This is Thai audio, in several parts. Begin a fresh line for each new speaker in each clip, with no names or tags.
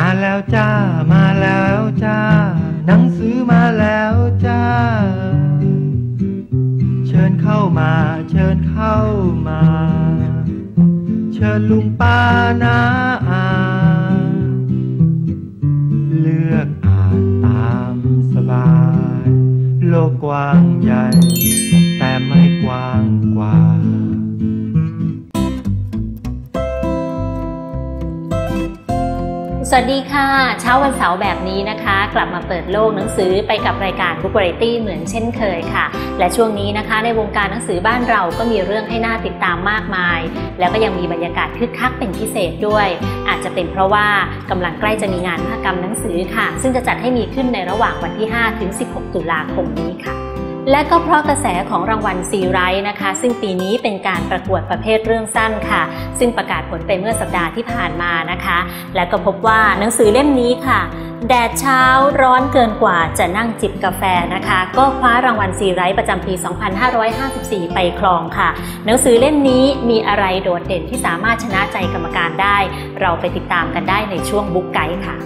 มาแล้วจ้า มาแล้วจ้า หนังสือมาแล้วจ้า เชิญเข้ามา เชิญเข้ามา เชิญลุงป้านา สวั
สดีค่ะ เช้าวันเสาร์แบบนี้นะคะ กลับมาเปิดโลกหนังสือไปกับรายการ Book Variety เหมือนเช่นเคยค่ะ และช่วงนี้นะคะ ในวงการหนังสือบ้านเราก็มีเรื่องให้น่าติดตามมากมาย แล้วก็ยังมีบรรยากาศคึกคักเป็นพิเศษด้วย อาจจะเป็นเพราะว่ากำลังใกล้จะมีงานมหกรรมหนังสือค่ะ ซึ่งจะจัดให้มีขึ้นในระหว่างวันที่ 5 ถึง 16 ตุลาคมนี้ค่ะ และก็เพราะกระแสของรางวัลซีไรท์นะคะ ซึ่งปีนี้เป็นการประกวดประเภทเรื่องสั้นค่ะ ซึ่งประกาศผลไปเมื่อสัปดาห์ที่ผ่านมานะคะ และก็พบว่าหนังสือเล่มนี้ค่ะ แดดเช้าร้อนเกินกว่าจะนั่งจิบกาแฟนะคะ ก็คว้ารางวัลซีไรท์ประจำปี 2554 ไปครองค่ะ หนังสือเล่มนี้มีอะไรโดดเด่นที่สามารถชนะใจกรรมการได้ เราไปติดตามกันได้ในช่วงบุ๊กไกด์ค่ะ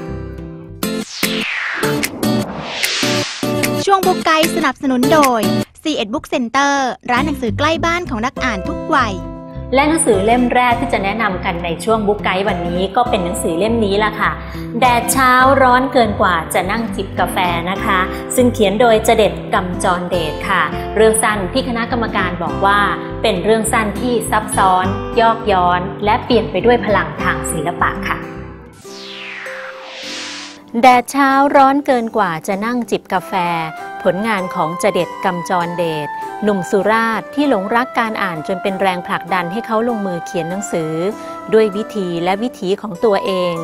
ช่วงบุ๊กไกด์สนับสนุนโดย c ีเอ็ดบุ๊กเซ็นเตอร์ร้านหนังสือใกล้บ้านของนักอ่านทุกวัย
และหนังสือเล่มแรกที่จะแนะนำกันในช่วงบุ๊กไกด์วันนี้ก็เป็นหนังสือเล่มนี้ล่ะค่ะ แดดเช้าร้อนเกินกว่าจะนั่งจิบกาแฟนะคะ ซึ่งเขียนโดยเจเด็ดกำจรเดชค่ะ เรื่องสั้นที่คณะกรรมการบอกว่า เป็นเรื่องสั้นที่ซับซ้อน ยอกย้อน และเปลี่ยนไปด้วยพลังทางศิลปะค่ะ แดดเช้าร้อนเกินกว่าจะนั่งจิบกาแฟ ผลงานของเจเด็ดกำจรเดชหนุ่มสุราษฎร์ที่หลงรักการอ่านจนเป็นแรงผลักดันให้เขาลงมือเขียนหนังสือ ด้วยวิธีและวิถีของตัวเอง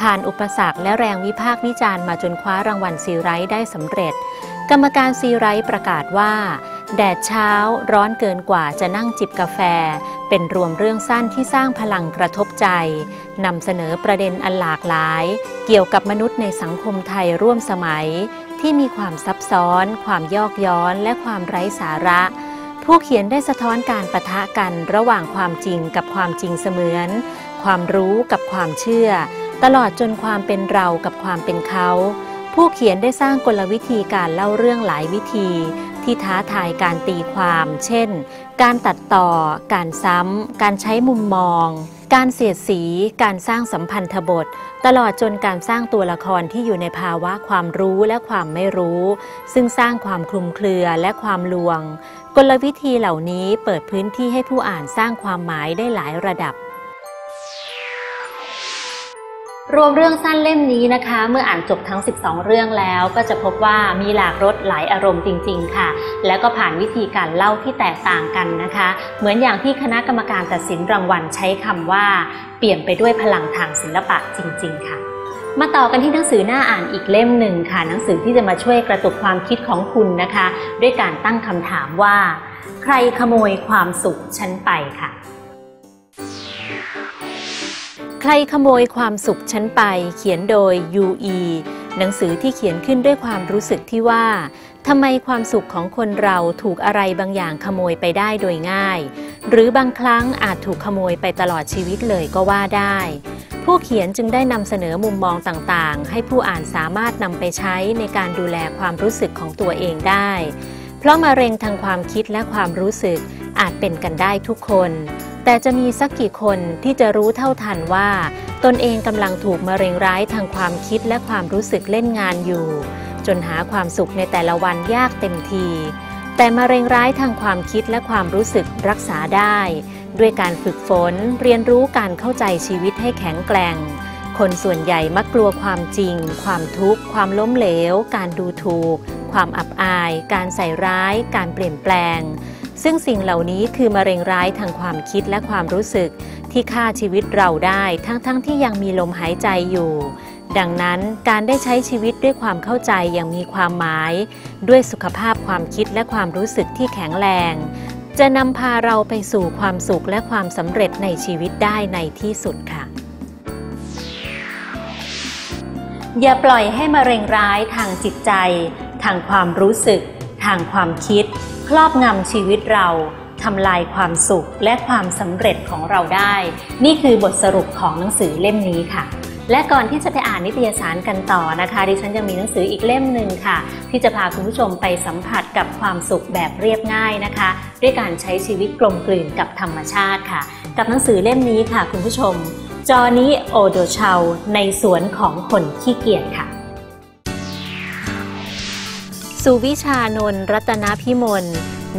ผ่านอุปสรรคและแรงวิพากษ์วิจารณ์มาจนคว้ารางวัลซีไรต์ได้สำเร็จ กรรมการซีไรท์ประกาศว่า แดดเช้าร้อนเกินกว่าจะนั่งจิบกาแฟ เป็นรวมเรื่องสั้นที่สร้างพลังกระทบใจนำเสนอประเด็นอันหลากหลาย เกี่ยวกับมนุษย์ในสังคมไทยร่วมสมัย ที่มีความซับซ้อน ความยอกย้อน และความไร้สาระ ผู้เขียนได้สะท้อนการประทะกันระหว่างความจริงกับความจริงเสมือน ความรู้กับความเชื่อ ตลอดจนความเป็นเรากับความเป็นเขา ผู้เขียนได้สร้างกลวิธีการเล่าเรื่องหลายวิธี ที่ท้าทายการตีความ เช่น การตัดต่อ การซ้ำ การใช้มุมมอง การเสียดสี การสร้างสัมพันธบท ตลอดจนการสร้างตัวละครที่อยู่ในภาวะความรู้และความไม่รู้ ซึ่งสร้างความคลุมเครือและความลวง กลวิธีเหล่านี้เปิดพื้นที่ให้ผู้อ่านสร้างความหมายได้หลายระดับ รวมเรื่องสั้นเล่มนี้นะคะ เมื่ออ่านจบทั้ง 12 เรื่องแล้ว ก็จะพบว่ามีหลากรสหลายอารมณ์จริง ๆ ค่ะ แล้วก็ผ่านวิธีการเล่าที่แตกต่างกันนะคะ เหมือนอย่างที่คณะกรรมการตัดสินรางวัลใช้คำว่า เปลี่ยนไปด้วยพลังทางศิลปะจริง ๆ ค่ะ มาต่อกันที่หนังสือหน้าอ่านอีกเล่มหนึ่งค่ะ หนังสือที่จะมาช่วยกระตุกความคิดของคุณนะคะ ด้วยการตั้งคำถามว่า ใครขโมยความสุขฉันไปค่ะ ใครขโมยความสุขฉันไป เขียนโดย U.E. หนังสือที่เขียนขึ้นด้วยความรู้สึกที่ว่าทำไมความสุขของคนเราถูกอะไรบางอย่างขโมยไปได้โดยง่าย หรือบางครั้งอาจถูกขโมยไปตลอดชีวิตเลยก็ว่าได้ ผู้เขียนจึงได้นำเสนอมุมมองต่างๆ ให้ผู้อ่านสามารถนำไปใช้ในการดูแลความรู้สึกของตัวเองได้ เพราะมะเร็งทางความคิดและความรู้สึกอาจเป็นกันได้ทุกคน แต่จะมีสักกี่คนที่จะรู้เท่าทันว่า ตนเองกำลังถูกมะเร็งร้ายทางความคิดและความรู้สึกเล่นงานอยู่ จนหาความสุขในแต่ละวันยากเต็มที แต่มะเร็งร้ายทางความคิดและความรู้สึกรักษาได้ ด้วยการฝึกฝนเรียนรู้การเข้าใจชีวิตให้แข็งแกร่ง คนส่วนใหญ่มักกลัวความจริง ความทุกข์ ความล้มเหลว การดูถูก ความอับอาย การใส่ร้าย การเปลี่ยนแปลง ซึ่งสิ่งเหล่านี้คือมะเร็งร้ายทางความคิดและความรู้สึก ที่ฆ่าชีวิตเราได้ทั้งๆทที่ยังมีลมหายใจอยู่ ดังนั้นการได้ใช้ชีวิตด้วยความเข้าใจอย่างมีความหมาย ด้วยสุขภาพความคิดและความรู้สึกที่แข็งแรง จะนำพาเราไปสู่ความสุขและความสำเร็จในชีวิตได้ในที่สุดค่ะ อย่าปล่อยให้มะเร็งร้ายทางจิตใจ ทางความรู้สึก ทางความคิด ครอบงำชีวิตเราทำลายความสุขและความสำเร็จของเราได้ นี่คือบทสรุปของหนังสือเล่มนี้ค่ะ และก่อนที่จะไปอ่านนิตยสารกันต่อนะคะ ดิฉันยังมีหนังสืออีกเล่มหนึ่งค่ะ ที่จะพาคุณผู้ชมไปสัมผัสกับความสุขแบบเรียบง่ายนะคะ ด้วยการใช้ชีวิตกลมกลืนกับธรรมชาติค่ะ กับหนังสือเล่มนี้ค่ะ คุณผู้ชม จอนี้โอโดชาในสวนของคนขี้เกียจค่ะ สุวิชานนรัตนพิมล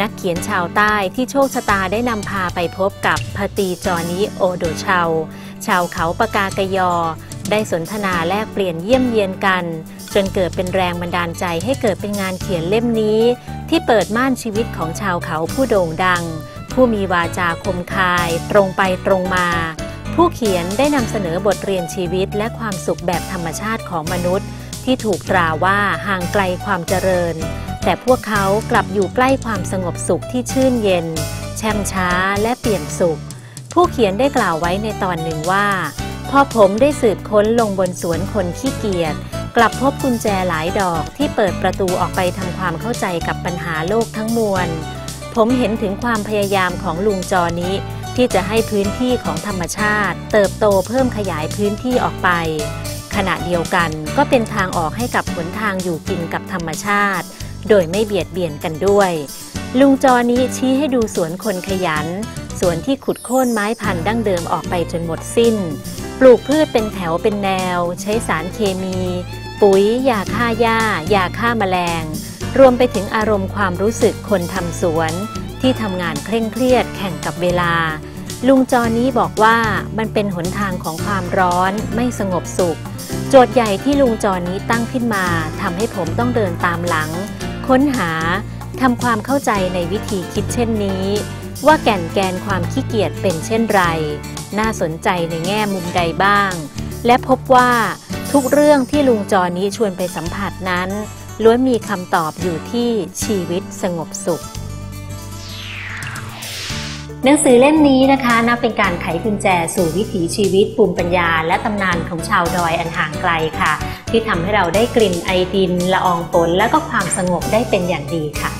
นักเขียนชาวใต้ที่โชคชะตาได้นำพาไปพบกับพตีจอนิโอโดชาวชาวเขาปากากยอ ได้สนทนาแลกเปลี่ยนเยี่ยมเยียนกัน จนเกิดเป็นแรงบันดาลใจให้เกิดเป็นงานเขียนเล่มนี้ ที่เปิดม่านชีวิตของชาวเขาผู้โด่งดัง ผู้มีวาจาคมคาย ตรงไปตรงมา ผู้เขียนได้นำเสนอบทเรียนชีวิตและความสุขแบบธรรมชาติของมนุษย์ ที่ถูกตราว่าห่างไกลความเจริญ แต่พวกเขากลับอยู่ใกล้ความสงบสุขที่ชื่นเย็น แช่มช้าและเปลี่ยนสุข ผู้เขียนได้กล่าวไว้ในตอนหนึ่งว่า พอผมได้สืบค้นลงบนสวนคนขี้เกียจกลับพบกุญแจหลายดอกที่เปิดประตูออกไปทำความเข้าใจกับปัญหาโลกทั้งมวล ผมเห็นถึงความพยายามของลุงจอนี้ ที่จะให้พื้นที่ของธรรมชาติ เติบโตเพิ่มขยายพื้นที่ออกไป ณะเดียวกันก็เป็นทางออกให้กับหนทางอยู่กินกับธรรมชาติ โดยไม่เบียดเบียนกันด้วย ลุงจอนี้ชี้ให้ดูสวนคนขยัน สวนที่ขุดโค่นไม้พันธุ์ดั้งเดิมออกไปจนหมดสิ้น ปลูกพืชเป็นแถวเป็นแนว ใช้สารเคมี ปุ๋ยยาฆ่าหญ้ายาฆ่าแมลง รวมไปถึงอารมณ์ความรู้สึกคนทำสวน ที่ทำงานเคร่งเครียดแข่งกับเวลาลุงจอนี้บอกว่ามันเป็นหนทางของความร้อนไม่สงบสุข โจทย์ใหญ่ที่ลุงจอนี้ตั้งขึ้นมาทำให้ผมต้องเดินตามหลัง ค้นหาทำความเข้าใจในวิธีคิดเช่นนี้ ว่าแก่นแกนความขี้เกียจเป็นเช่นไร น่าสนใจในแง่มุมใดบ้าง และพบว่าทุกเรื่องที่ลุงจอนี้ชวนไปสัมผัสนั้นล้วนมีคำตอบอยู่ที่ชีวิตสงบสุข หนังสือเล่มนี้นะคะนับเป็นการไขกุญแจสู่วิถีชีวิตภูมิปัญญา และตำนานของชาวดอยอันห่างไกลค่ะ ที่ทำให้เราได้กลิ่นไอดินละอองฝนและก็ความสงบได้เป็นอย่างดีค่ะ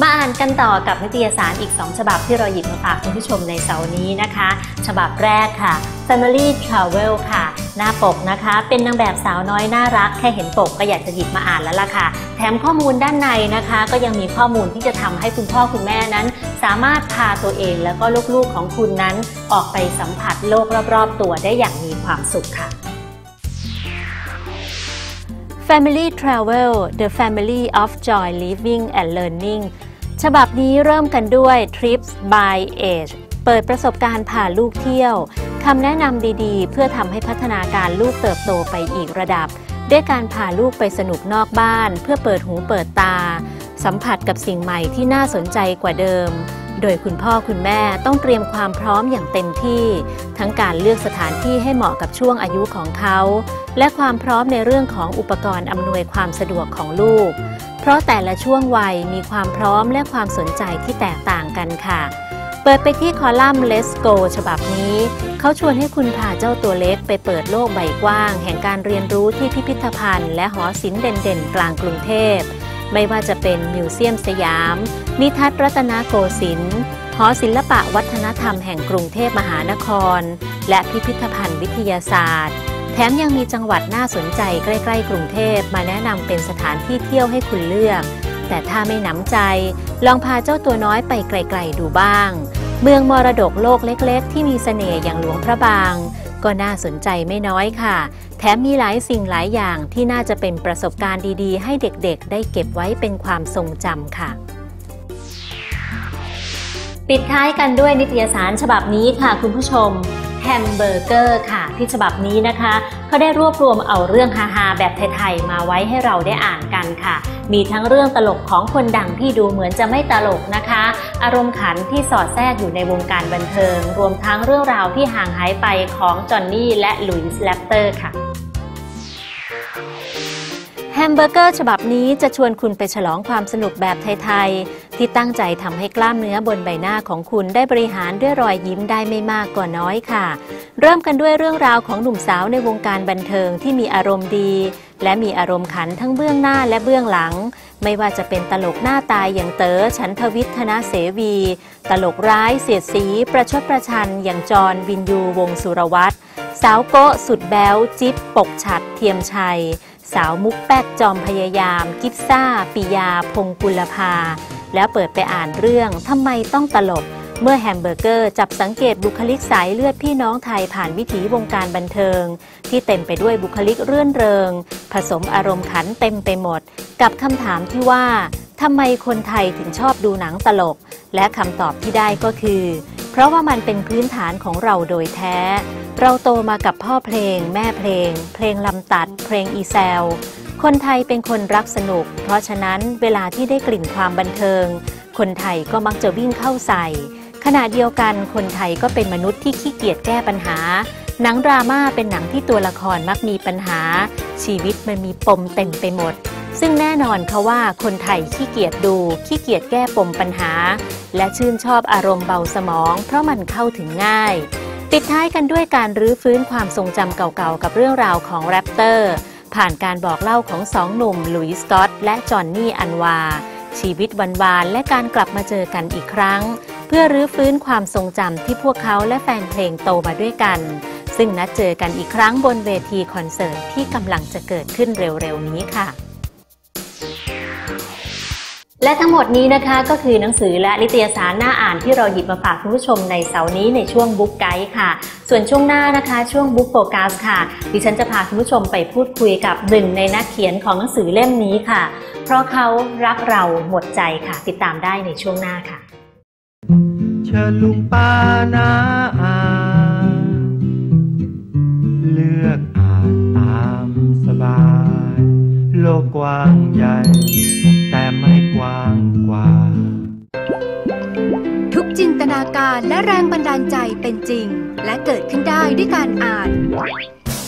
มาอ่านกันต่อกับนิตยสารอีก 2 ฉบับที่เราหยิบมาฝากคุณผู้ชมในเสาร์นี้นะคะ ฉบับแรกค่ะ Family Travel ค่ะ หน้าปกนะคะ เป็นนางแบบสาวน้อยน่ารัก แค่เห็นปกก็อยากจะหยิบมาอ่านแล้วล่ะค่ะ แถมข้อมูลด้านในนะคะ ก็ยังมีข้อมูลที่จะทำให้คุณพ่อคุณแม่นั้น สามารถพาตัวเองแล้วก็ลูกๆของคุณนั้น ออกไปสัมผัสโลกรอบๆ ตัวได้อย่างมีความสุขค่ะ Family Travel The Family of Joy Living and Learning ฉบับนี้เริ่มกันด้วย Trips by Age เปิดประสบการณ์พาลูกเที่ยวคำแนะนำดีๆ เพื่อทำให้พัฒนาการลูกเติบโตไปอีกระดับ ด้วยการพาลูกไปสนุกนอกบ้าน เพื่อเปิดหูเปิดตา สัมผัสกับสิ่งใหม่ที่น่าสนใจกว่าเดิม โดยคุณพ่อคุณแม่ต้องเตรียมความพร้อมอย่างเต็มที่ ทั้งการเลือกสถานที่ให้เหมาะกับช่วงอายุของเขา และความพร้อมในเรื่องของอุปกรณ์อำนวยความสะดวกของลูก เพราะแต่ละช่วงวัยมีความพร้อมและความสนใจที่แตกต่างกันค่ะ เปิดไปที่คอลัมน์ Let's Go ฉบับนี้ เขาชวนให้คุณพาเจ้าตัวเล็กไปเปิดโลกใบกว้าง แห่งการเรียนรู้ที่พิพิธภัณฑ์ และหอศิลป์เด่นๆ กลางกรุงเทพ ไม่ว่าจะเป็นมิวเซียมสยาม นิทัศรัตนโกสินทร์หอศิลปะวัฒนธรรมแห่งกรุงเทพมหานคร และพิพิธภัณฑ์วิทยาศาสตร์ แถมยังมีจังหวัดน่าสนใจใกล้ ๆ กรุงเทพมาแนะนำเป็นสถานที่เที่ยวให้คุณเลือก แต่ถ้าไม่หนำใจ ลองพาเจ้าตัวน้อยไปไกล ๆ ดูบ้าง เมืองมรดกโลกเล็ก ๆ ที่มีเสน่ห์อย่างหลวงพระบาง ก็น่าสนใจไม่น้อยค่ะ แถมมีหลายสิ่งหลายอย่างที่น่าจะเป็นประสบการณ์ดีๆ ให้เด็กๆ ได้เก็บไว้เป็นความทรงจำค่ะปิดท้ายกันด้วยนิตยสารฉบับนี้ค่ะคุณผู้ชมแฮมเบอร์เกอร์ค่ะ ที่ฉบับนี้นะคะ เขาได้รวบรวมเอาเรื่องฮาๆแบบไทยๆมาไว้ให้เราได้อ่านกันค่ะ มีทั้งเรื่องตลกของคนดังที่ดูเหมือนจะไม่ตลกนะคะ อารมณ์ขันที่สอดแทรกอยู่ในวงการบันเทิง รวมทั้งเรื่องราวที่ห่างหายไปของจอห์นนี่และลุยส์แลปเตอร์ค่ะแฮมเบอร์เกอร์ฉบับนี้จะชวนคุณไปฉลองความสนุกแบบไทยๆ ที่ตั้งใจทำให้กล้ามเนื้อบนใบหน้าของคุณได้บริหารด้วยรอยยิ้มได้ไม่มากก็น้อยค่ะ เริ่มกันด้วยเรื่องราวของหนุ่มสาวในวงการบันเทิงที่มีอารมณ์ดี และมีอารมณ์ขันทั้งเบื้องหน้าและเบื้องหลัง ไม่ว่าจะเป็นตลกหน้าตายอย่างเต๋อฉันทวิทย์ธนาเสวี ตลกร้ายเสียดสี ประชดประชัน อย่างจรวินยูวงสุรวัตรสาวโกะสุดแบ๊วจิ๊บปกฉัดเทียมชัยสาวมุกแป๊กจอมพยายาม กิฟซ่า ปิยา พงกุลภา แล้วเปิดไปอ่านเรื่องทำไมต้องตลก เมื่อแฮมเบอร์เกอร์จับสังเกตบุคลิกสายเลือดพี่น้องไทยผ่านวิถีวงการบันเทิง ที่เต็มไปด้วยบุคลิกเรื่อนเริง ผสมอารมณ์ขันเต็มไปหมด กับคำถามที่ว่าทำไมคนไทยถึงชอบดูหนังตลก และคำตอบที่ได้ก็คือ เพราะว่ามันเป็นพื้นฐานของเราโดยแท้เราโตมากับพ่อเพลง แม่เพลง เพลงลำตัด เพลงอีแซล คนไทยเป็นคนรักสนุก เพราะฉะนั้นเวลาที่ได้กลิ่นความบันเทิง คนไทยก็มักจะวิ่งเข้าใส่ ขณะเดียวกันคนไทยก็เป็นมนุษย์ที่ขี้เกียจแก้ปัญหา หนังดราม่าเป็นหนังที่ตัวละครมักมีปัญหา ชีวิตมันมีปมเต็มไปหมด ซึ่งแน่นอนค่ะว่าคนไทยขี้เกียจดูขี้เกียจแก้ปมปัญหา และชื่นชอบอารมณ์เบาสมอง เพราะมันเข้าถึงง่าย ปิดท้ายกันด้วยการรื้อฟื้นความทรงจำเก่าๆกับเรื่องราวของแรปเตอร์ ผ่านการบอกเล่าของสองหนุ่มหลุยส์สกอตและจอห์นนี่อันวา ชีวิตวันวานและการกลับมาเจอกันอีกครั้ง เพื่อรื้อฟื้นความทรงจำที่พวกเขาและแฟนเพลงโตมาด้วยกัน ซึ่งนัดเจอกันอีกครั้งบนเวทีคอนเสิร์ตที่กำลังจะเกิดขึ้นเร็วๆนี้ค่ะ และทั้งหมดนี้นะคะก็คือหนังสือและนิตยสารหน้าอ่านที่เราหยิบมาฝากคุณผู้ชมในเสาร์นี้ในช่วงบุ๊กไกด์ค่ะ ส่วนช่วงหน้านะคะ ช่วงบุ๊กโฟกัสค่ะ ดิฉันจะพาคุณผู้ชมไปพูดคุยกับหนึ่งในนักเขียนของหนังสือเล่มนี้ค่ะ เพราะเขารักเราหมดใจค่ะ ติดตามได้ในช่วงหน้าค่ะ
เชิญลุงป้านาอาเลือกอ่านตามสบาย โลกกว้างใหญ่ แต่ไม่กว้างกว่า
ทุกจินตนาการและแรงบันดาลใจเป็นจริง และเกิดขึ้นได้ด้วยการอ่าน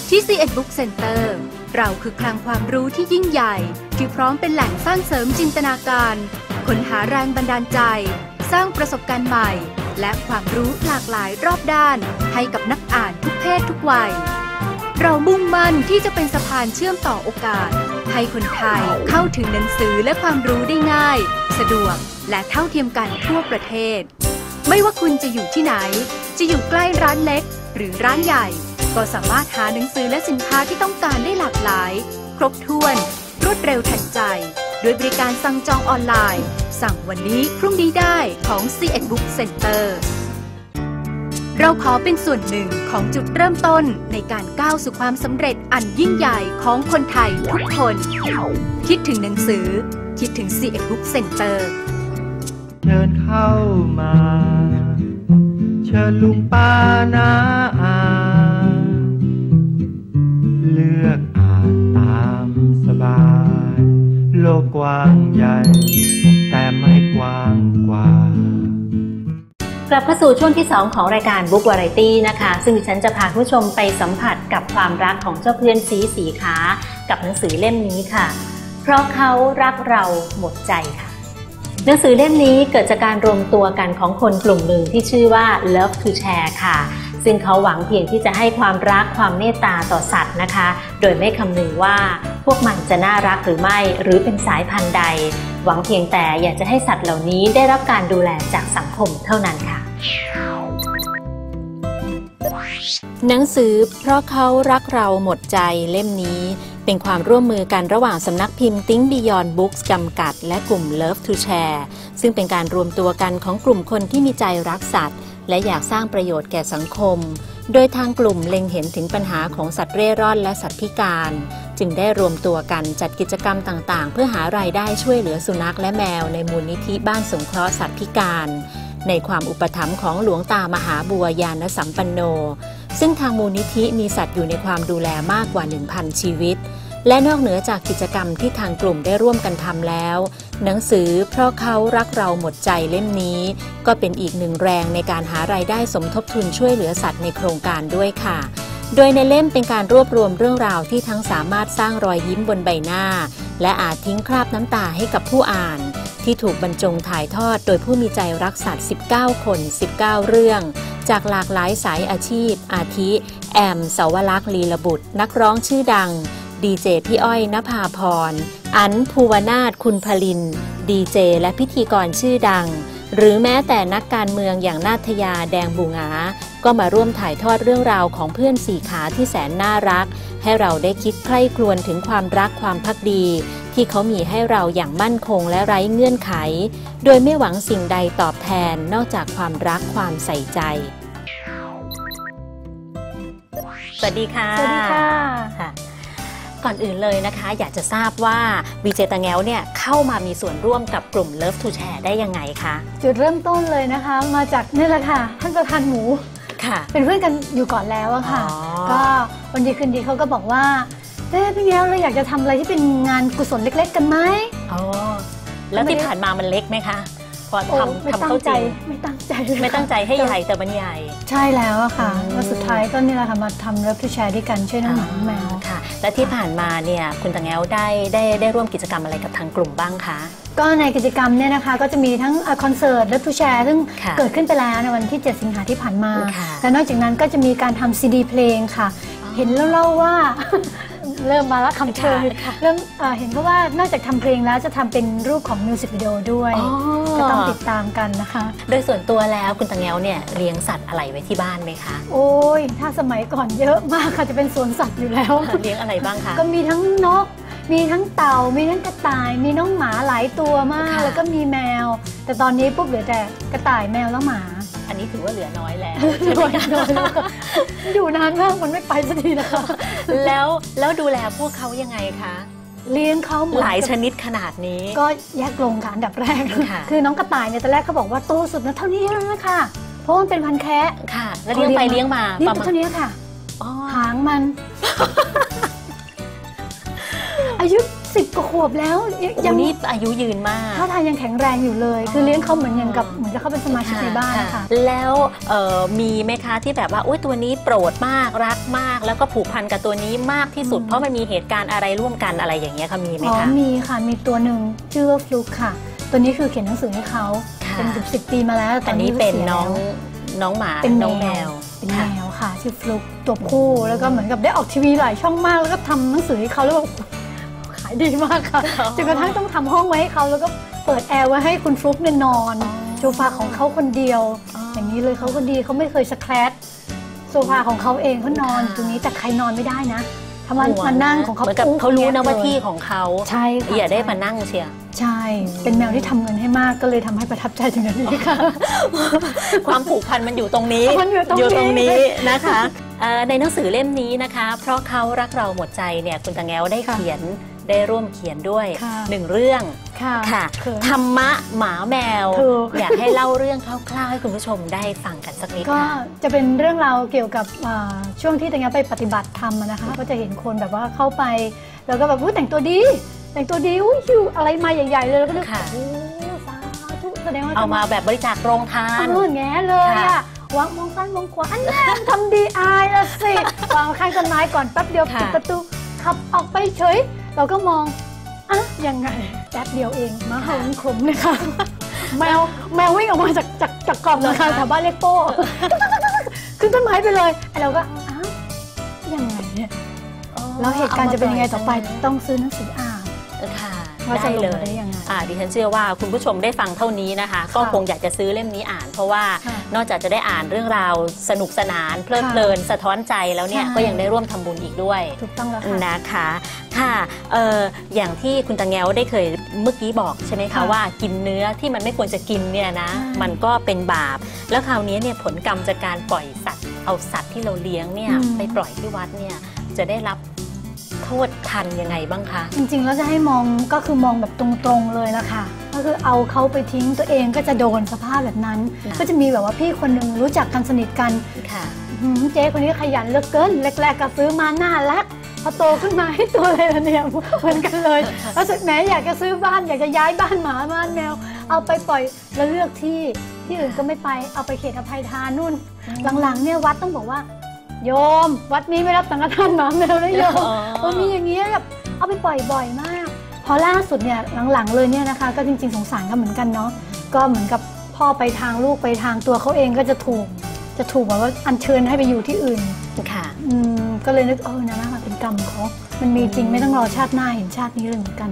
ที่ c ีเอ็ดบุ๊กเซ็นเตอร์เราคือคลังความรู้ที่ยิ่งใหญ่ ที่พร้อมเป็นแหล่งสร้างเสริมจินตนาการค้นหาแรงบันดาลใจ สร้างประสบการณ์ใหม่ และความรู้หลากหลายรอบด้าน ให้กับนักอ่านทุกเพศทุกวัย เรามุ่งมั่นที่จะเป็นสะพานเชื่อมต่อโอกาส ให้คนไทยเข้าถึงหนังสือและความรู้ได้ง่าย สะดวกและเท่าเทียมกันทั่วประเทศ ไม่ว่าคุณจะอยู่ที่ไหน จะอยู่ใกล้ร้านเล็ก หรือร้านใหญ่ ก็สามารถหาหนังสือและสินค้าที่ต้องการได้หลากหลาย ครบถ้วน รวดเร็วทันใจ ด้วยบริการสั่งจองออนไลน์ สั่งวันนี้พรุ่งนี้ได้ของ c ีเอ็ดบุ๊กเซ็นเตอร์ เราขอเป็นส่วนหนึ่งของจุดเริ่มต้นในการก้าวสู่ความสำเร็จอันยิ่งใหญ่ของคนไทยทุกคน คิดถึงหนังสือ คิดถึง c ีเอ็ดบุ๊กเซ็นเตอร์
เชิญเข้ามา เชิญลุงป้านา เข้า
สู่ช่วงที่ 2 ของรายการ Book Variety นะคะ ซึ่งดิฉันจะพาผู้ชมไปสัมผัสกับความรักของเจ้าเพื่อนสีสีขา กับหนังสือเล่มนี้ค่ะ เพราะเขารักเราหมดใจค่ะ หนังสือเล่มนี้เกิดจากการรวมตัวกันของคนกลุ่มหนึ่งที่ชื่อว่า Love to Share ค่ะ ซึ่งเขาหวังเพียงที่จะให้ความรักความเมตตาต่อสัตว์นะคะ โดยไม่คำนึงว่าพวกมันจะน่ารักหรือไม่ หรือเป็นสายพันธุ์ใด หวังเพียงแต่อยากจะให้สัตว์เหล่านี้ได้รับการดูแลจากสังคมเท่านั้นค่ะ หนังสือเพราะเขารักเราหมดใจเล่มนี้ เป็นความร่วมมือกันระหว่างสำนักพิมพ์ Think Beyond Books จำกัด และกลุ่ม Love to Share ซึ่งเป็นการรวมตัวกันของกลุ่มคนที่มีใจรักสัตว์ และอยากสร้างประโยชน์แก่สังคม โดยทางกลุ่มเล็งเห็นถึงปัญหาของสัตว์เร่ร่อนและสัตว์พิการ จึงได้รวมตัวกันจัดกิจกรรมต่างๆ เพื่อหารายได้ช่วยเหลือสุนัขและแมวในมูลนิธิบ้านสงเคราะห์สัตว์พิการ ในความอุปถัมภ์ของหลวงตามหาบัวยานสัมปันโน ซึ่งทางมูลนิธิมีสัตว์อยู่ในความดูแลมากกว่า 1,000 ชีวิต และนอกเหนือจากกิจกรรมที่ทางกลุ่มได้ร่วมกันทำแล้ว หนังสือเพราะเขารักเราหมดใจเล่มนี้ ก็เป็นอีกหนึ่งแรงในการหารายได้สมทบทุนช่วยเหลือสัตว์ในโครงการด้วยค่ะ โดยในเล่มเป็นการรวบรวมเรื่องราวที่ทั้งสามารถสร้างรอยยิ้มบนใบหน้า และอาจทิ้งคราบน้ำตาให้กับผู้อ่าน ที่ถูกบรรจงถ่ายทอดโดยผู้มีใจรักสัตว์ 19 คน 19 เรื่อง จากหลากหลายสายอาชีพ อาทิ แอมสาวลักษ์ลีลบุตร นักร้องชื่อดัง ดีเจพี่อ้อยนภาพร อันภูวนาถคุณพลิน ดีเจและพิธีกรชื่อดัง หรือแม้แต่นักการเมืองอย่างนาทยาแดงบูงา ก็มาร่วมถ่ายทอดเรื่องราวของเพื่อนสี่ขาที่แสนน่ารัก ให้เราได้คิดใคร่ครวญถึงความรักความพักดี ที่เขามีให้เราอย่างมั่นคงและไร้เงื่อนไข โดยไม่หวังสิ่งใดตอบแทนนอกจากความรักความใส่ใจ สวัสดีค่ะ
สวัสดีค่ะ
ค่ะ ก่อนอื่นเลยนะคะ อยากจะทราบว่าวีเจตาแงวเนี่ยเข้ามามีส่วนร่วมกับกลุ่ม Love to Share ได้ยังไงคะ
จุดเริ่มต้นเลยนะคะ มาจากนี่แหละค่ะท่านประธานหมู
ค่ะ
เป็นเพื่อนกันอยู่ก่อนแล้วอะค่ะ
อ๋อ
ก็วันดีคืนดีเขาก็บอกว่าเอ๊ะพี่แง้วเราอยากจะทำอะไรที่เป็นงานกุศลเล็ก ๆ กันไหม
อ๋อแล้วที่ผ่านมามันเล็กไหมคะพ อ
โอ้
ทำ
ไม่
ทำ
ตั้
เข้างจ
ใจ
ริง
ไม่ตั้งใจเลย
ไม่ตั้งใจให้
ค่ะ
ใหญ่แต่มันใหญ่
ใช่แล้วอะค่ะ
อืม
แล้วสุดท้ายก็นี่แหละค่ะมาทำเลิฟทูแชร์ด้วยกันช่วยน้องหมาน้องแมว
ค่ะ และที่ผ่านมาเนี่ยคุณตังแงวได้ได้ได้ร่วมกิจกรรมอะไรกับทางกลุ่มบ้างคะ
ก็ในกิจกรรมเนี่ยนะคะก็จะมีทั้งคอนเสิร์ตและทูแชร์ซึ่ง
ค่ะ
เกิดขึ้นไปแล้วในวันที่ 7 สิงหาที่ผ่านมา
ค่ะ
และนอกจากนั้นก็จะมีการทำซีดีเพลงค่ะ เห็นแล้วเล่าว่า เริ่มมาแล้วคำเชิญ
ค่ะ
เริ่มเอ่อเห็นก็ว่านอกจากทำเพลงแล้วจะทำเป็นรูปของมิวสิกวิดีโอด้วย
อ๋อ
ก็ต้องติดตามกันนะคะ
โดยส่วนตัวแล้วคุณตังแงวเนี่ยเลี้ยงสัตว์อะไรไว้ที่บ้านไหมคะ
โอ้ย ถ้าสมัยก่อนเยอะมากค่ะจะเป็นสวนสัตว์อยู่แล้ว
เลี้ยงอะไรบ้างคะ
ก็มีทั้งนก มีทั้งเต่า มีทั้งกระต่าย มีน้องหมาหลายตัวมาก
ค่ะ
แล้วก็มีแมว แต่ตอนนี้ปุ๊บเหลือแต่กระต่ายแมวแล้วหมา
อันนี้ถือว่าเหลือน้อยแล้ว
โดนโดนแล้วค่ะอยู่นานมากมันไม่ไปสักทีนะคะ
แล้วแล้วดูแลพวกเขายังไงคะ
เลี้ยงเขาหมือน
หลายชนิดขนาดนี้
ก็แยกลงค่ะอันดับแรก
คื
อน้องกระต่ายเนี่ยตอนแรกเขาบอกว่าโตสุดนะเท่านี้แล้วนะคะเพราะมันเป็นพันแคะ
ค่ะ แล้วเลี้ยงไปเลี้ยงมา
เลี้ยงเท่านี้ค่ะหางมันอายุ สิบกว่าขวบแล้วยัง
โอ้
ยัง
นี่อายุยืนมาก
ท่าทางยังแข็งแรงอยู่เลย คือเลี้ยงเขาเหมือนอย่างกับเหมือนกับเขาเป็นสมาชิกในบ้าน
ค่ะ
นะคะ
แล้วเอ่อมีไหมคะที่แบบว่าอุ้ยตัวนี้โปรดมากรักมาก แล้วก็ผูกพันกับตัวนี้มากที่สุด
อืม
เพราะมันมีเหตุการณ์อะไรร่วมกันอะไรอย่างเงี้ยค่ะมีไหม
อ๋อ
คะ
มีค่ะ มีตัวหนึ่งชื่อว่าฟลุกค่ะ ตัวนี้คือเขียนหนังสือให้เขา
ค่ะ
เป็นสิบสิบปีมาแล้วต
อั
อนน
นี้
นี้
เป็น
สีย
น้อง
แล้ว
น้องหมา
เป็น
น้องแม
แม
ว
วเป็นแม
ค่ะ
วค่ะชื่อฟลุกตัวผู้แล้วก็เหมือนกับได้ออกทีวีหลายช่องมาก แล้วก็ทำหนังสือให้เขาแล้วแบบขาย ดีมากค่ะ
อ๋อ
จนกระทั่งต้องทำห้องไว้ให้เขาแล้วก็เปิดแอร์ไว้ให้คุณฟลุกเนี่ยนอน
อ๋อ
โซฟาของเขาคนเดียว
อ๋อ
อ
อย่าง
นี้เลยเขาคนดีเขาไม่เคยสแครตโซฟาของเขาเองเขานอน
ค่ะ
ตรงนี้แต่ใครนอนไม่ได้นะถ้ามัน
ห่ว
มานั่งของเขา
เหมือนกับ
ปุ๊บ
เขารู้นะ
แง
ว่า
เลย
ที่ของเขา
ใช่ค่ะ
อย่าได้
ใช่
มานั่งเชียร์
ใช่ เป็นแมวที่ทำเงินให้มากก็เลยทำให้ประทับใจถึงอันนี้ค่ะ
ความผูกพันมันอยู่ตรงนี้
มันอยู่ตรงนี้
ตรงนี้นะคะเอ่อในหนังสือเล่มนี้นะคะ เพราะเขารักเราหมดใจเนี่ยคุณตังแงวได้
ค่ะ
เขียน ได้ร่วมเขียนด้วย
ค่ะ
หนึ่งเรื่อง
ค่ะ
ค่ะ
เขิน
ธรรมะหมาแมว
ถูก
อยากให้เล่าเรื่องคร่าวๆให้คุณผู้ชมได้ฟังกันสักนิด
ก็
ค่ะ
จะเป็นเรื่องราวเกี่ยวกับอ่าช่วงที่ตังยาไปปฏิบัติธรรมอะนะคะ ก็จะเห็นคนแบบว่าเข้าไป แล้วก็แบบอุ้ยแต่งตัวดี แต่งตัวดีอุ้ยหิวอะไรมาใหญ่ ๆ เลยแล้วก็นึก
ค่ะ
โอ้สาธุแสดงว่า
เอามาแบบบริจาคโรงทาน
เออแง่เลย
ค่ะ
อะวางมองซ้ายมองขวาอันนั้นทำดีอายละสิวางข้างต้นไม้ก่อนแป๊บเดียว
ค่ะ
ปิดประตูขับออกไปเฉย เราก็มองอะยังไงแป๊บเดียวเองหมาเห่าขมเลยค่ะแมวแมววิ่งออกมาจากจากจากกล่องนะคะแถวบ้านเรียกโป้ขึ้นต้นไม้ไปเลยไอ้เราก็อ้าวยังไงเนี่ยแล้วเหตุการณ์จะเป็นยังไงต่อไปต้องซื้อหนังสืออ่าน
ค่ะ
ว่าจะ
ได้
ล
เล
งมายได้ยังไง
อ่าดิฉันเชื่อว่าคุณผู้ชมได้ฟังเท่านี้นะคะ ก็คงอยากจะซื้อเล่มนี้อ่าน เพราะว่า
ค่ะ
นอกจากจะได้อ่านเรื่องราวสนุกสนานเพลิดเพลินสะท้อนใจแล้วเนี่ย
ใช่
ก็ยังได้ร่วมทำบุญอีกด้วย
ถูกต้องแล้วค่ะ
นะคะค่ะเอ่ออย่างที่คุณตังแงวได้เคยเมื่อกี้บอกใช่ไหมคะ
ค่ะ
ว่ากินเนื้อที่มันไม่ควรจะกินเนี่ยนะ
ใช่
มันก็เป็นบาป แล้วคราวนี้เนี่ยผลกรรมจากการปล่อยสัตว์ เอาสัตว์ที่เราเลี้ยงเนี่ยไปปล่อยที่วัดเนี่ยจะได้รับ โทษทันยังไงบ้างคะ
จริงๆ แล้วจะให้มองก็คือมองแบบตรงๆเลยละค่ะก็คือเอาเขาไปทิ้งตัวเองก็จะโดนสภาพแบบนั้น
ค่ะ
ก็จะมีแบบว่าพี่คนหนึ่งรู้จักกันสนิทกัน
ค่ะ
หืมเจ๊คนนี้ขยันเหลือกเกินแรกๆก็ซื้อมาน่ารักพอโตขึ้นมาให้ตัวอะไรล่ะเนี่ยเหมือนกันเลยแล้วสุดแม้อยากจะซื้อบ้านอยากจะย้ายบ้านหมาบ้านแมว เอาไปปล่อยแล้วเลือกที่ที่อื่นก็ไม่ไปเอาไปเขตอภัยทานนู่น หลังๆเนี่ยวัดต้องบอกว่า โยม วัดนี้ไม่รับสังฆทานหมาแมวนะโยม
อ๋อ
เออมีอย่างเงี้ยแบบเอาไปปล่อยบ่อยมาก พอล่าสุดเนี่ยหลังๆเลยเนี่ยนะคะ ก็จริง ๆ สงสารกันเหมือนกันเนาะก็เหมือนกับพ่อไปทางลูกไปทางตัวเขาเองก็จะถูก จะถูกแบบว่าอัญเชิญให้ไปอยู่ที่อื่น
ค่ะ
อืมก็เลยนึกเออนะนะเป็นกรรมของเขามันมีจริงไม่ต้องรอชาติหน้าเห็นชาตินี้เลยเหมือนกัน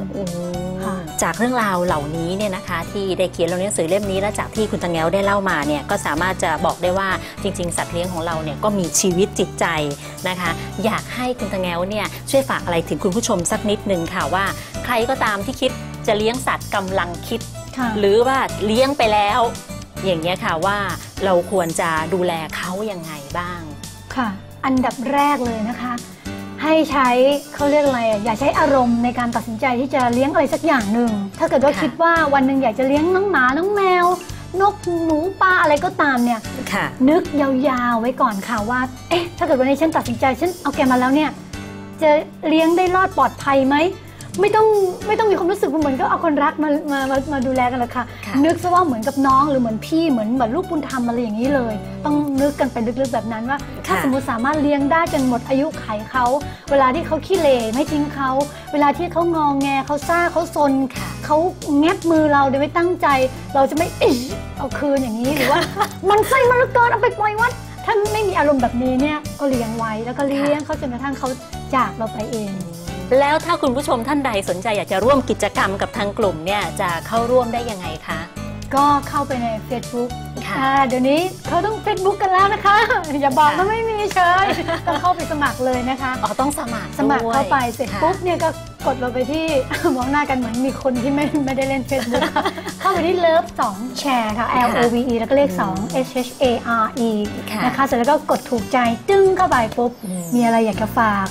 ค่ะ
จากเรื่องราวเหล่านี้เนี่ยนะคะ ที่ได้เขียนลงในหนังสือเล่มนี้และจากที่คุณตังแงวได้เล่ามาเนี่ยก็สามารถจะบอกได้ว่าจริง ๆ สัตว์เลี้ยงของเราเนี่ยก็มีชีวิตจิตใจนะคะ อยากให้คุณตังแงวเนี่ยช่วยฝากอะไรถึงคุณผู้ชมสักนิดนึงค่ะว่า ใครก็ตามที่คิดจะเลี้ยงสัตว์กำลังคิด
ค่ะ
หรือว่าเลี้ยงไปแล้ว อย่างเงี้ยค่ะว่าเราควรจะดูแลเขายังไงบ้าง
ค่ะ อันดับแรกเลยนะคะ ให้ใช้เขาเรียกอะไรอะอย่าใช้อารมณ์ในการตัดสินใจที่จะเลี้ยงอะไรสักอย่างหนึ่งถ้าเกิดว่า
ค่ะ
คิดว่าวันหนึ่งอยากจะเลี้ยงน้องหมาน้องแมวนกหนูปลาอะไรก็ตามเนี่ย
ค่ะ
นึกยาวๆไว้ก่อนค่ะว่า เอ๊ะ ถ้าเกิดวันนี้ฉันตัดสินใจฉันเอาแกมาแล้วเนี่ย จะเลี้ยงได้รอดปลอดภัยไหม ไม่ต้องไม่ต้องมีความรู้สึกเหมือนก็เอาคนรักมามามามาดูแลกันเลยค่ะ
ค่ะ
นึกซะว่าเหมือนกับน้องหรือเหมือนพี่เหมือนเหมือนลูกบุญธรรมอะไรอย่างนี้เลย ต้องนึกกันไปลึกๆแบบนั้นว่า ถ้าสมมติสามารถเลี้ยงได้จนหมดอายุไขเขา เวลาที่เขาขี้เหร่ไม่ทิ้งเขา เวลาที่เขางองแงเขาซ่าเขาซน
ค่ะ
เขาแงบมือเราโดยไม่ตั้งใจ เราจะไม่อิ๊ะเอาคืนอย่างนี้หรือว่า มันไส้มันเหลือเกินเอาไปปล่อยวัดถ้าไม่มีอารมณ์แบบนี้เนี่ยก็เลี้ยงไว้แล้วก็เลี้ยงเขาจนกระทั่งเขาจากเราไปเอง
แล้วถ้าคุณผู้ชมท่านใดสนใจอยากจะร่วมกิจกรรมกับทางกลุ่มเนี่ยจะเข้าร่วมได้ยังไงคะ
ก็เข้าไปใน Facebook
ค่ะ
อ่าเดี๋ยวนี้เขาต้อง Facebook กันแล้วนะคะ อย่าบอกว่าไม่มีเชยต้องเข้าไปสมัครเลยนะคะ
อ๋อ ต้องสมัคร
สมัคร
ด้วย
เข้าไปเสร็จ
ค่ะ
ปุ๊บเนี่ยก็กดเราไปที่มองหน้ากันเหมือนมีคนที่ไม่ไม่ได้เล่น Facebook เข้าไปที่เลิฟ2แชร์ค่ะ L O V E แล้วก็เลข2 H H A R E
ค่ะ
นะคะ เสร็จแล้วก็กดถูกใจจึ้งเข้าไปปุ๊บ
อืม
มีอะไรอยากจะฝาก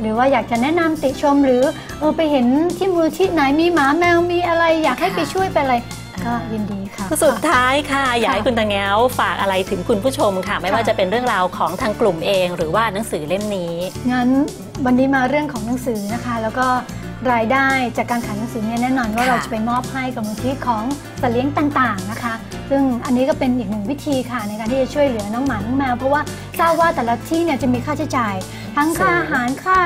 หรือว่าอยากจะแนะนำติชมหรือเออไปเห็นที่มูลที่ไหนมีหมาแมวมีอะไร อยากให้ไปช่วยไปอะไรก็ยินดีค่ะ
สุดท้ายค่ะ อยากให้คุณตาแง้วฝากอะไรถึงคุณผู้ชมค่ะ ไม่ว่าจะเป็นเรื่องราวของทางกลุ่มเอง หรือว่าหนังสือเล่มนี้
งั้นวันนี้มาเรื่องของหนังสือนะคะ แล้วก็ รายได้จากการขายหนังสือเนี่ยแน่นอนว่า
ค่ะ
เราจะไปมอบให้กับมูลที่ของสัตว์เลี้ยงต่างๆนะคะ ซึ่งอันนี้ก็เป็นอีกหนึ่งวิธีค่ะในการที่จะช่วยเหลือน้องหมาน้องแมวเพราะว่าทราบว่าแต่ละที่เนี่ยจะมีค่าใช้จ่าย ทั้งค่าอาหารค่า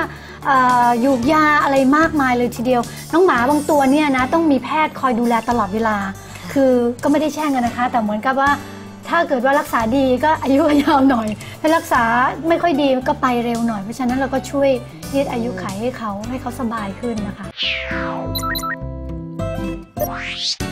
เอ่อยูกยาอะไรมากมายเลยทีเดียว น้องหมาบางตัวเนี่ยนะต้องมีแพทย์คอยดูแลตลอดเวลา คือก็ไม่ได้แช่งกันนะคะ แต่เหมือนกับว่า ถ้าเกิดว่ารักษาดีก็อายุยาวหน่อย ถ้ารักษาไม่ค่อยดีก็ไปเร็วหน่อย เพราะฉะนั้นเราก็ช่วยยืดอายุไขให้เขาให้เขาสบายขึ้นนะคะ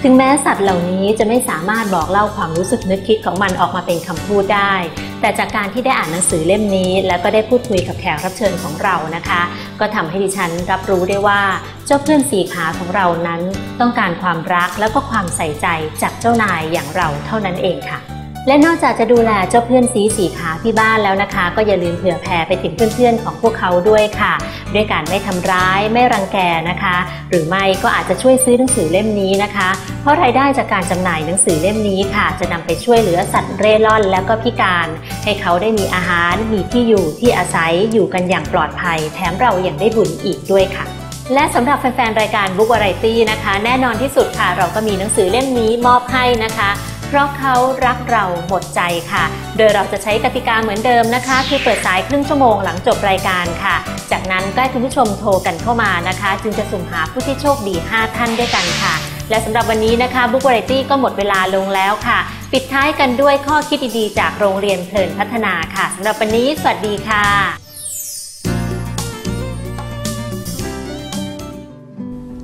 ถึงแม้สัตว์เหล่านี้จะไม่สามารถบอกเล่าความรู้สึกนึกคิดของมันออกมาเป็นคำพูดได้ แต่จากการที่ได้อ่านหนังสือเล่มนี้ แล้วก็ได้พูดคุยกับแขกรับเชิญของเรานะคะ ก็ทำให้ดิฉันรับรู้ได้ว่าเจ้าเพื่อนสีขาของเรานั้น ต้องการความรักแล้วก็ความใส่ใจจากเจ้านายอย่างเราเท่านั้นเองค่ะ และนอกจากจะดูแลเจ้าเพื่อนสีสีขาที่บ้านแล้วนะคะ ก็อย่าลืมเผื่อแผ่ไปถึงเพื่อนๆของพวกเขาด้วยค่ะ ด้วยการไม่ทำร้ายไม่รังแกนะคะ หรือไม่ก็อาจจะช่วยซื้อหนังสือเล่มนี้นะคะ เพราะรายได้จากการจำหน่ายหนังสือเล่มนี้ค่ะ จะนำไปช่วยเหลือสัตว์เร่ร่อนแล้วก็พิการ ให้เขาได้มีอาหารมีที่อยู่ที่อาศัยอยู่กันอย่างปลอดภัย แถมเรายังได้บุญอีกด้วยค่ะและสำหรับแฟนๆ รายการ Book Variety นะคะ แน่นอนที่สุดค่ะ เราก็มีหนังสือเล่มนี้มอบให้นะคะ เพราะเขารักเราหมดใจค่ะ โดยเราจะใช้กติกาเหมือนเดิมนะคะ คือเปิดสายครึ่งชั่วโมงหลังจบรายการค่ะ จากนั้นก็ให้คุณผู้ชมโทรกันเข้ามานะคะ จึงจะสุ่มหาผู้ที่โชคดี 5 ท่านด้วยกันค่ะ และสำหรับวันนี้นะคะ Book Variety ก็หมดเวลาลงแล้วค่ะ ปิดท้ายกันด้วยข้อคิดดีๆจากโรงเรียนเพลินพัฒนาค่ะสำหรับวันนี้สวัสดีค่ะ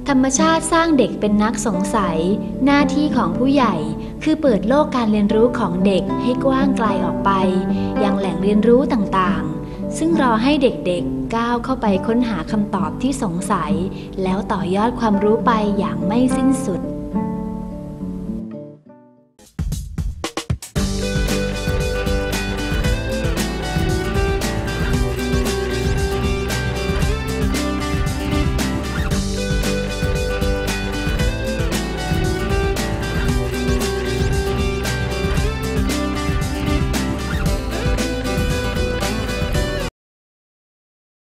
ธรรมชาติสร้างเด็กเป็นนักสงสัย หน้าที่ของผู้ใหญ่ คือเปิดโลกการเรียนรู้ของเด็กให้กว้างไกลออกไป ยังแหล่งเรียนรู้ต่างๆ ซึ่งรอให้เด็กๆก้าวเข้าไปค้นหาคำตอบที่สงสัย แล้วต่อยอดความรู้ไปอย่างไม่สิ้นสุด